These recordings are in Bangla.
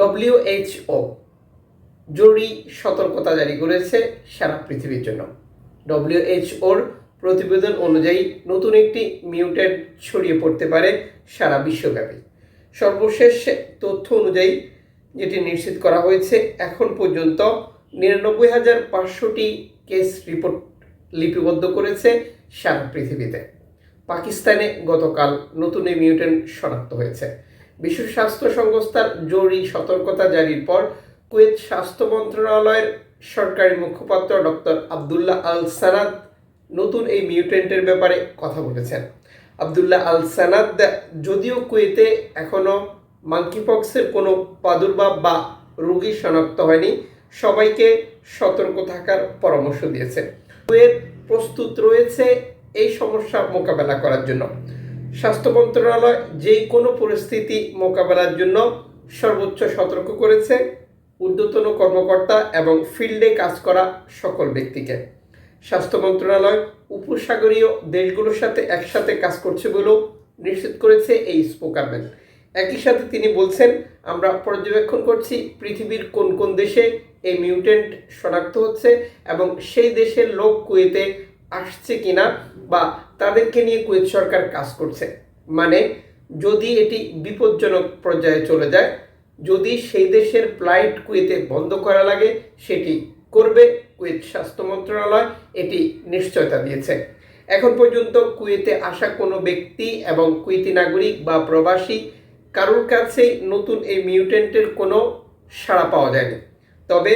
ডব্লিউএইচও জরুরি সতর্কতা জারি করেছে সারা পৃথিবীর জন্য। ডব্লিউএইচওর প্রতিবেদন অনুযায়ী নতুন একটি মিউটেন্ট ছড়িয়ে পড়তে পারে সারা বিশ্বব্যাপী। সর্বশেষ তথ্য অনুযায়ী যেটি নিশ্চিত করা হয়েছে, এখন পর্যন্ত নিরানব্বই হাজার পাঁচশোটি কেস রিপোর্ট লিপিবদ্ধ করেছে সারা পৃথিবীতে। পাকিস্তানে গতকাল নতুন এই মিউটেন্ট শনাক্ত হয়েছে। বিশ্ব স্বাস্থ্য সংস্থার জরুরি সতর্কতা জারির পর কুয়েত স্বাস্থ্য মন্ত্রণালয়ের সরকারি মুখপাত্র ডক্টর আবদুল্লাহ আল সানাদ নতুন এই মিউটেন্টের ব্যাপারে কথা বলেছেন। আবদুল্লাহ আল সানাদ, যদিও কুয়েতে এখনও মাঙ্কিপক্সের কোনো প্রাদুর্ভাব বা রোগী শনাক্ত হয়নি, সবাইকে সতর্ক থাকার পরামর্শ দিয়েছে। কুয়েত প্রস্তুত রয়েছে এই সমস্যা মোকাবেলা করার জন্য। স্বাস্থ্য মন্ত্রণালয় যে কোনো পরিস্থিতি মোকাবেলার জন্য সর্বোচ্চ সতর্ক করেছে ঊর্ধ্বতন কর্মকর্তা এবং ফিল্ডে কাজ করা সকল ব্যক্তিকে। স্বাস্থ্য মন্ত্রণালয় উপসাগরীয় দেশগুলোর সাথে একসাথে কাজ করছে বলেও নিশ্চিত করেছে এই স্পোকারম্যান। একই সাথে তিনি বলছেন, আমরা পর্যবেক্ষণ করছি পৃথিবীর কোন কোন দেশে এই মিউটেন্ট শনাক্ত হচ্ছে এবং সেই দেশের লোক কুয়েতে আসছে কিনা বা তাদেরকে নিয়ে কুয়েত সরকার কাজ করছে। মানে যদি এটি বিপজ্জনক পর্যায়ে চলে যায়, যদি সেই দেশের ফ্লাইট কুয়েতে বন্ধ করা লাগে, সেটি করবে কুয়েত স্বাস্থ্য মন্ত্রণালয়, এটি নিশ্চয়তা দিয়েছে। এখন পর্যন্ত কুয়েতে আসা কোনো ব্যক্তি এবং কুয়েতি নাগরিক বা প্রবাসী কারোর কাছেই নতুন এই মিউটেন্টের কোনো সাড়া পাওয়া যায়নি। তবে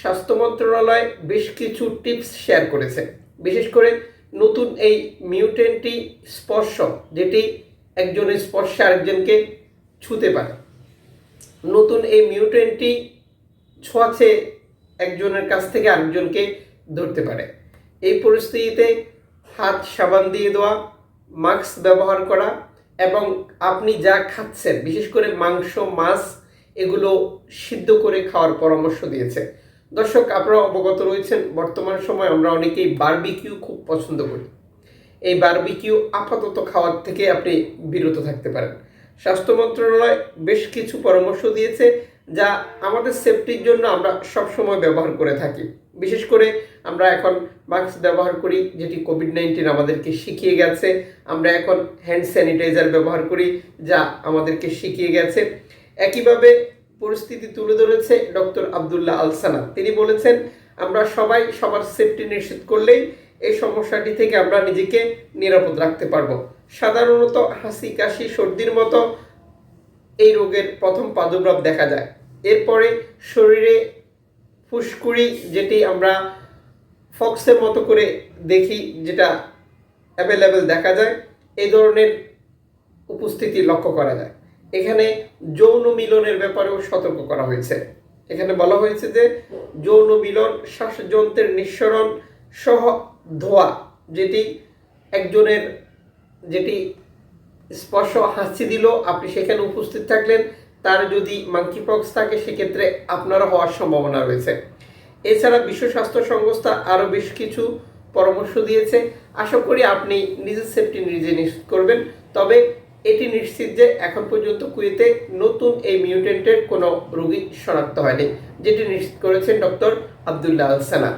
স্বাস্থ্য মন্ত্রণালয় বেশ কিছু টিপস শেয়ার করেছে। বিশেষ করে নতুন এই মিউটেন্টটি স্পর্শ যেটি একজনের স্পর্শে আরেকজনকে ছুতে পারে। নতুন এই মিউটেন্টটি ছোঁয়াছে একজনের কাছ থেকে আরেকজনকে ধরতে পারে। এই পরিস্থিতিতে হাত সাবান দিয়ে দেওয়া, মাস্ক ব্যবহার করা এবং আপনি যা খাচ্ছেন, বিশেষ করে মাংস, মাছ, এগুলো সিদ্ধ করে খাওয়ার পরামর্শ দিয়েছে। দর্শক আপনারা অবগত রয়েছেন, বর্তমান সময় আমরা অনেকেই বারবিকিউ খুব পছন্দ করি। এই বারবিকিউ আপাতত খাওয়ার থেকে আপনি বিরত থাকতে পারেন। স্বাস্থ্য মন্ত্রণালয় বেশ কিছু পরামর্শ দিয়েছে, যা আমাদের সেফটির জন্য আমরা সবসময় ব্যবহার করে থাকি। বিশেষ করে আমরা এখন মাস্ক ব্যবহার করি, যেটি কোভিড নাইন্টিন আমাদেরকে শিখিয়ে গেছে। আমরা এখন হ্যান্ড স্যানিটাইজার ব্যবহার করি, যা আমাদেরকে শিখিয়ে গেছে। একইভাবে পরিস্থিতি তুলে ধরেছে ডক্টর আবদুল্লাহ আলসানা তিনি বলেছেন, আমরা সবাই সবার সেফটি নিশ্চিত করলেই এই সমস্যাটি থেকে আমরা নিজেকে নিরাপদ রাখতে পারব। সাধারণত হাসি, কাশি, সর্দির মতো এই রোগের প্রথম প্রাদুর্ভাব দেখা যায়। এরপরে শরীরে ফুসকুড়ি যেটি আমরা ফক্সের মতো করে দেখি, যেটা অ্যাভেলেবেল দেখা যায়, এই ধরনের উপস্থিতি লক্ষ্য করা যায়। এখানে যৌন মিলনের ব্যাপারেও সতর্ক করা হয়েছে। এখানে বলা হয়েছে যে, যৌন মিলন, শ্বাসযন্ত্রের নিঃসরণ সহ ধোয়া, যেটি একজনের যেটি স্পর্শ হাসি দিল, আপনি সেখানে উপস্থিত থাকলেন, তার যদি মাঙ্কিপক্স থাকে, সেক্ষেত্রে আপনারও হওয়ার সম্ভাবনা রয়েছে। এছাড়া বিশ্ব স্বাস্থ্য সংস্থা আরও বেশ কিছু পরামর্শ দিয়েছে। আশা করি আপনি নিজের সেফটি নিজে নিশ্চিত করবেন। তবে এটি নিশ্চিত যে এখন পর্যন্ত কুয়েতে নতুন এই মিউটেন্টের কোনো রোগী শনাক্ত হয়নি, যেটি নিশ্চিত করেছেন ডক্টর আবদুল্লাহ সানা